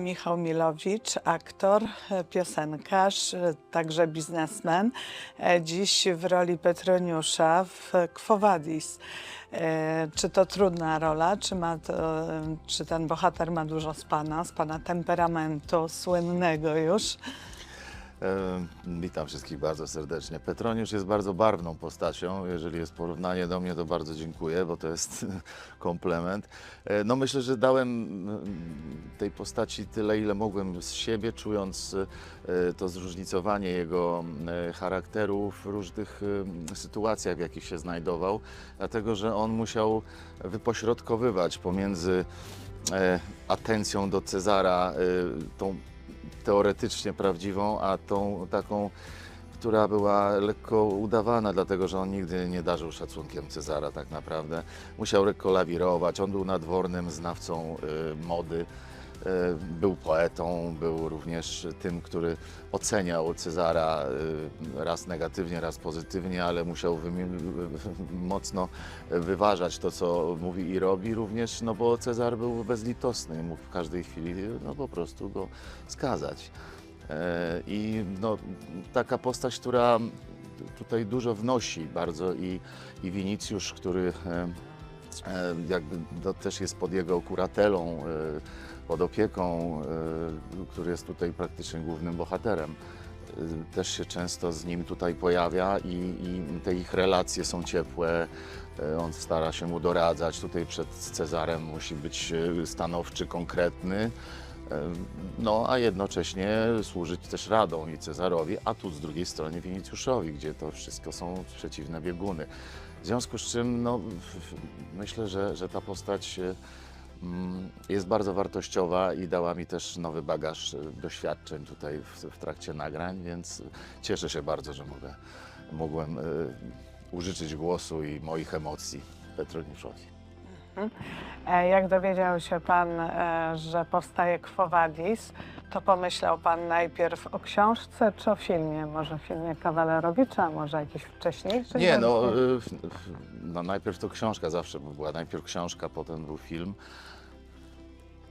Michał Milowicz, aktor, piosenkarz, także biznesmen. E, Dziś w roli Petroniusza w Quo Vadis. E, Czy to trudna rola? Czy, ma to, czy ten bohater ma dużo z pana, z pana temperamentu słynnego już? Witam wszystkich bardzo serdecznie. Petroniusz jest bardzo barwną postacią. Jeżeli jest porównanie do mnie, to bardzo dziękuję, bo to jest komplement. E, No myślę, że dałem mm, tej postaci tyle, ile mogłem z siebie, czując e, to zróżnicowanie jego e, charakteru w różnych e, sytuacjach, w jakich się znajdował, dlatego że on musiał wypośrodkowywać pomiędzy atencją do Cezara, tą teoretycznie prawdziwą, a tą taką, która była lekko udawana, dlatego że on nigdy nie darzył szacunkiem Cezara tak naprawdę. Musiał lekko lawirować, on był nadwornym znawcą y, mody, był poetą, był również tym, który oceniał Cezara y, raz negatywnie, raz pozytywnie, ale musiał mocno wyważać to, co mówi i robi również, no bo Cezar był bezlitosny, mógł w każdej chwili no, po prostu go skazać. E, I no, taka postać, która tutaj dużo wnosi bardzo i, i Winicjusz, który e, e, jakby no, też jest pod jego kuratelą, e, pod opieką, e, który jest tutaj praktycznie głównym bohaterem. E, Też się często z nim tutaj pojawia i, i te ich relacje są ciepłe. E, On stara się mu doradzać. Tutaj przed Cezarem musi być stanowczy, konkretny. No, a jednocześnie służyć też radą i Cezarowi, a tu z drugiej strony Winicjuszowi, gdzie to wszystko są przeciwne bieguny. W związku z czym no, myślę, że, że ta postać jest bardzo wartościowa i dała mi też nowy bagaż e, doświadczeń tutaj w, w trakcie nagrań, więc cieszę się bardzo, że mogę, mogłem e, użyczyć głosu i moich emocji Petroniuszowi. E, Jak dowiedział się pan, że powstaje Quo Vadis, to pomyślał pan najpierw o książce czy o filmie? Może filmie Kawalerowicza, może jakiś wcześniejszy? Nie, no, y, no najpierw to książka zawsze była. Najpierw książka, potem był film.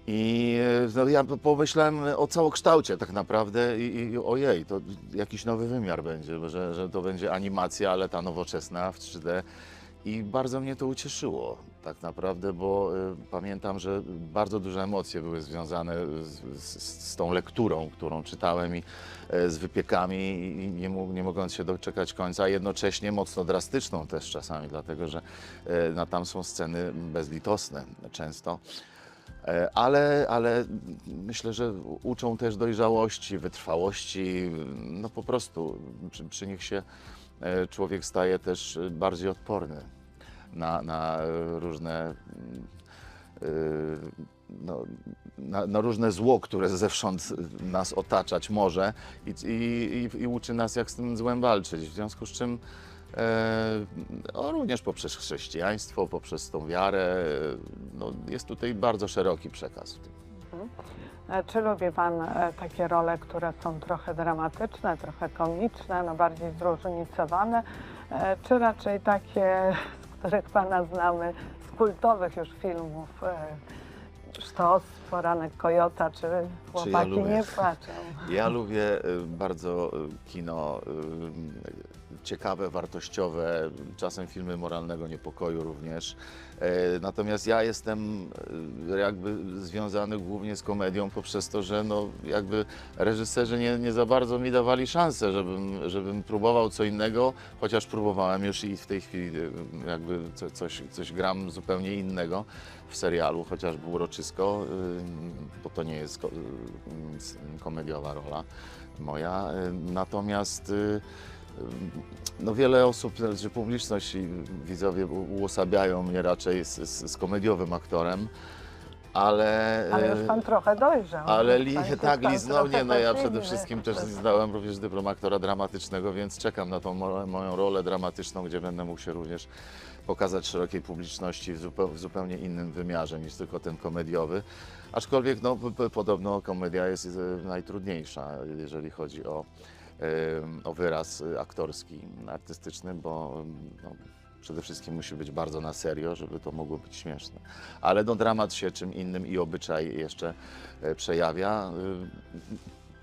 I y, no, ja pomyślałem o całokształcie tak naprawdę i, i ojej, to jakiś nowy wymiar będzie, że, że to będzie animacja, ale ta nowoczesna w 3D. I bardzo mnie to ucieszyło tak naprawdę, bo y, pamiętam, że bardzo duże emocje były związane z, z, z tą lekturą, którą czytałem i e, z wypiekami i nie, nie mogąc się doczekać końca, a jednocześnie mocno drastyczną też czasami, dlatego że e, no, tam są sceny bezlitosne często. E, Ale, ale myślę, że uczą też dojrzałości, wytrwałości. No po prostu przy, przy nich się człowiek staje też bardziej odporny na, na różne mm, no, na, na różne zło, które zewsząd nas otaczać może i, i, i, uczy nas, jak z tym złem walczyć. W związku z czym e, no, również poprzez chrześcijaństwo, poprzez tą wiarę, no, jest tutaj bardzo szeroki przekaz. w tym. E, Czy lubi Pan e, takie role, które są trochę dramatyczne, trochę komiczne, no bardziej zróżnicowane, e, czy raczej takie, z których Pana znamy, z kultowych już filmów, e, Sztos, Poranek Kojota, czy Chłopaki lubię? nie płaczą? Ja lubię y, bardzo y, kino y, ciekawe, wartościowe, czasem filmy moralnego niepokoju również. E, Natomiast ja jestem y, jakby związany głównie z komedią poprzez to, że no jakby reżyserzy nie, nie za bardzo mi dawali szansę, żebym, żebym próbował co innego, chociaż próbowałem już i w tej chwili y, jakby co, coś, coś gram zupełnie innego w serialu, chociażby Uroczysko, y, bo to nie jest y, s- komediowa rola moja. Y, Natomiast y, y, no wiele osób, czy publiczność i widzowie uosabiają mnie raczej z, z, z komediowym aktorem, ale... Ale y, już Pan trochę dojrzał. ale Pan li, tak, liznął trochę nie, no ja przede wszystkim też zdałem również dyplom aktora dramatycznego, więc czekam na tą mo- moją rolę dramatyczną, gdzie będę mógł się również pokazać szerokiej publiczności w, zupeł, w zupełnie innym wymiarze niż tylko ten komediowy. Aczkolwiek no, podobno komedia jest e, najtrudniejsza, jeżeli chodzi o, o wyraz aktorski, artystyczny, bo no, Przede wszystkim musi być bardzo na serio, żeby to mogło być śmieszne. Ale no, dramat się czym innym i obyczaj jeszcze e, przejawia.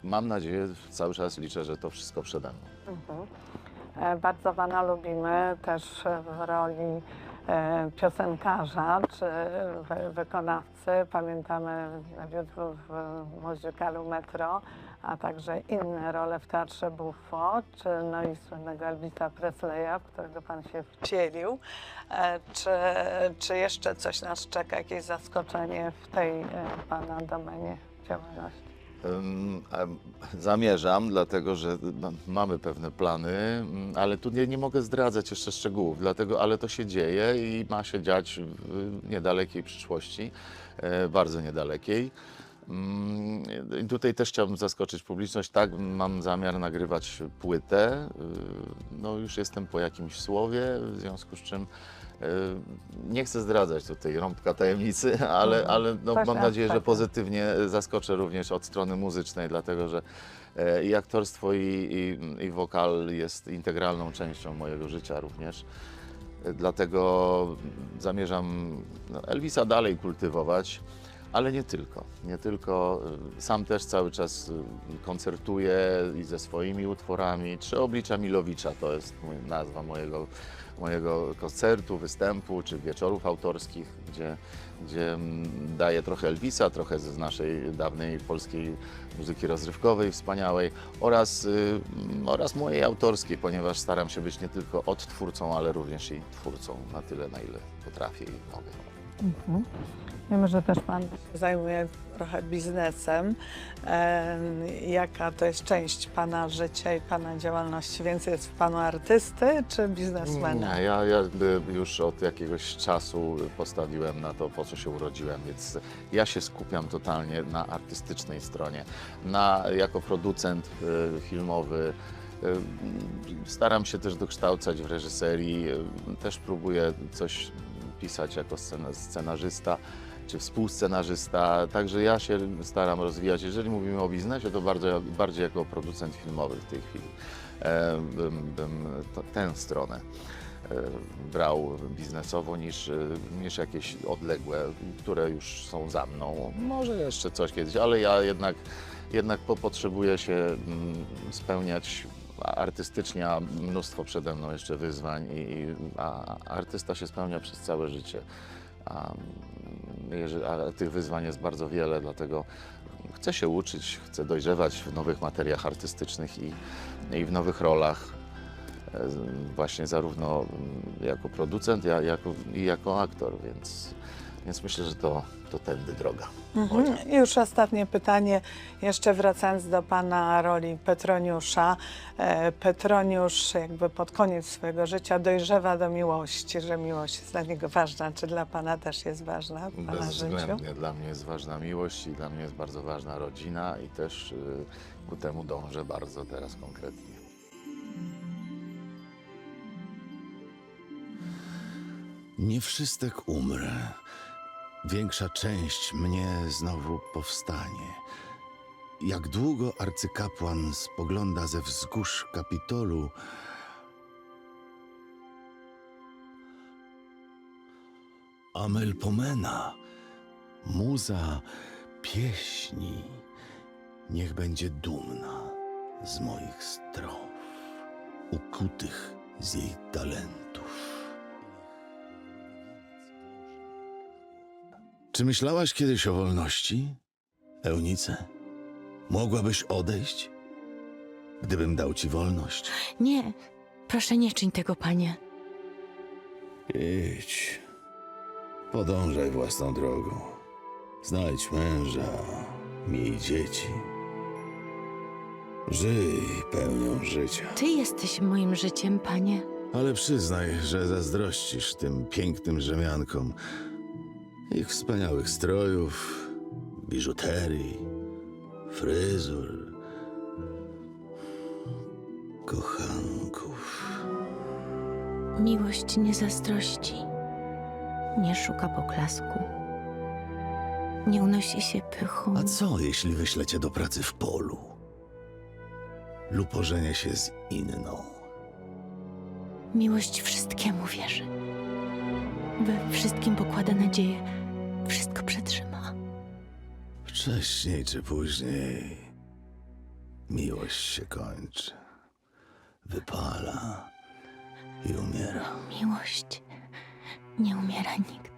Mam nadzieję, cały czas liczę, że to wszystko przede mną. E, Bardzo Pana lubimy też e, w roli e, piosenkarza czy wy- wykonawcy. Pamiętamy debiut w muzykalu Metro, a także inne role w Teatrze Buffo, czy no i słynnego Elvisa Presleya, w którego Pan się wcielił. E, Czy, czy jeszcze coś nas czeka, jakieś zaskoczenie w tej e, Pana domenie działalności? Zamierzam, dlatego że mamy pewne plany, mm, ale tu nie, nie mogę zdradzać jeszcze szczegółów, dlatego, ale to się dzieje i ma się dziać w niedalekiej przyszłości, e, bardzo niedalekiej. Mm, I tutaj też chciałbym zaskoczyć publiczność. Tak, mam zamiar nagrywać płytę. y, No już jestem po jakimś słowie, w związku z czym nie chcę zdradzać tutaj rąbka tajemnicy, ale, Mhm. ale no, mam na nadzieję, że pozytywnie zaskoczę również od strony muzycznej, dlatego że e, i aktorstwo, i, i, i wokal jest integralną częścią mojego życia również. E, Dlatego zamierzam no, Elvisa dalej kultywować, ale nie tylko. Nie tylko. E, Sam też cały czas koncertuję i ze swoimi utworami. Trzy oblicza Milowicza to jest nazwa mojego, mojego koncertu, występu czy wieczorów autorskich, gdzie, gdzie mm, daję trochę Elvisa, trochę z naszej dawnej polskiej muzyki rozrywkowej, wspaniałej oraz, y, oraz mojej autorskiej, ponieważ staram się być nie tylko odtwórcą, ale również i twórcą na tyle, na ile potrafię i mogę. Wiemy, że też Pan zajmuje trochę biznesem. E, Jaka to jest część Pana życia i Pana działalności? Więcej jest w Panu artysty czy biznesmena? Nie, ja, ja już od jakiegoś czasu postawiłem na to, po co się urodziłem, więc ja się skupiam totalnie na artystycznej stronie. Na, jako producent y, filmowy y, staram się też dokształcać w reżyserii, y, też próbuję coś pisać jako scena, scenarzysta czy współscenarzysta, także ja się staram rozwijać. Jeżeli mówimy o biznesie, to bardzo, bardziej jako producent filmowy w tej chwili. E, bym, bym to, tę stronę e, brał biznesowo niż, e, niż jakieś odległe, które już są za mną. Może jeszcze coś kiedyś, ale ja jednak, jednak po, potrzebuję się mm, spełniać artystycznie, a mnóstwo przede mną jeszcze wyzwań, i, i- a artysta się spełnia przez całe życie. A, a tych wyzwań jest bardzo wiele, dlatego chcę się uczyć, chcę dojrzewać w nowych materiach artystycznych i, i w nowych rolach. E, Właśnie zarówno jako producent, ja, jako, i jako aktor, więc, więc myślę, że to, to tędy droga. Mhm. I już ostatnie pytanie, jeszcze wracając do Pana roli Petroniusza. E, Petroniusz jakby pod koniec swojego życia dojrzewa do miłości, że miłość jest dla niego ważna. Czy dla Pana też jest ważna w Pana życiu? Dla mnie jest ważna miłość i dla mnie jest bardzo ważna rodzina i też y, ku temu dążę bardzo teraz konkretnie. Nie wszystek umrę. Większa część mnie znowu powstanie. Jak długo arcykapłan spogląda ze wzgórz Kapitolu, Amelpomena, muza pieśni, niech będzie dumna z moich strof, ukutych z jej talentów. Czy myślałaś kiedyś o wolności, Eunice? Mogłabyś odejść, gdybym dał ci wolność? Nie, proszę nie czyń tego, panie. Idź, podążaj własną drogą. Znajdź męża, miej dzieci. Żyj pełnią życia. Ty jesteś moim życiem, panie. Ale przyznaj, że zazdrościsz tym pięknym rzemiankom ich wspaniałych strojów, biżuterii, fryzur, kochanków. Miłość nie zazdrości, nie szuka poklasku, nie unosi się pychą. A co, jeśli wyślę cię do pracy w polu? Lub ożenię się z inną? Miłość wszystkiemu wierzy. We wszystkim pokłada nadzieję. Wszystko przetrzyma. Wcześniej czy później miłość się kończy, wypala i umiera. Miłość nie umiera nigdy.